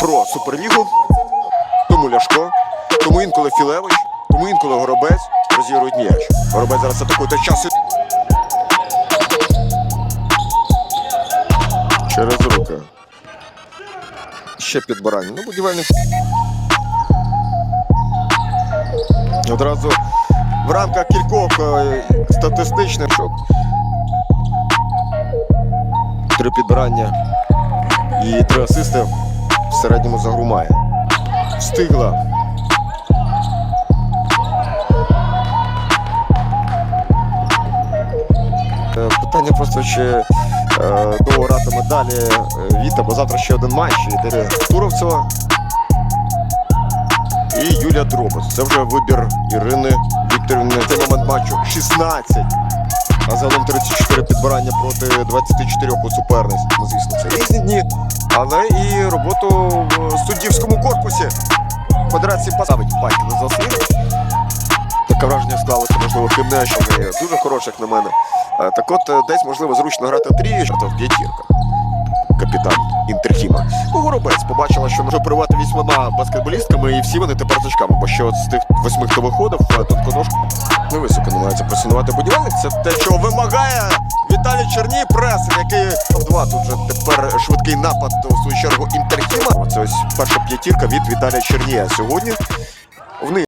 про суперлігу. Тому Ляшко, тому інколи Філевич, тому інколи Горобець розігрують м'яч. Горобець зараз атакує та час. Через руки. Ще підбирання. Ну, будівельник. Одразу в рамках кількох е, статистичних шок. Три підбирання і три асисти середньому за гру. Встигла. Е, Питання просто, чи е, довго гратиме далі е, Віта, бо завтра ще один матч. І де Туровцева і Юлія Дробос. Це вже вибір Ірини Вікторівни. Цей момент матчу 16. А загалом 34 підбирання проти 24 у суперниць. Ну, звісно, це різні дні. Але і роботу в суддівському корпусі Федерації поставить батьки на заслід. Таке враження склалося, можливо, Кимнещини. Дуже хороше, як на мене. Е, Так от е, десь можливо зручно грати трії, а то в п'ятірка. Капітан Інтерхіма. Ну, Горобець побачила, що може привати вісьмома баскетболістками, і всі вони тепер зачками. Бо ще от з тих восьми, хто виходив, е, тонконожку невисоко намагається просунувати будівельник. Це те, чого вимагає Віталій Черній пресинг, який топ-2. Тут вже тепер швидкий напад у свою чергу Інтерхіма. Це ось перша п'ятірка від Віталія Чернія сьогодні. В них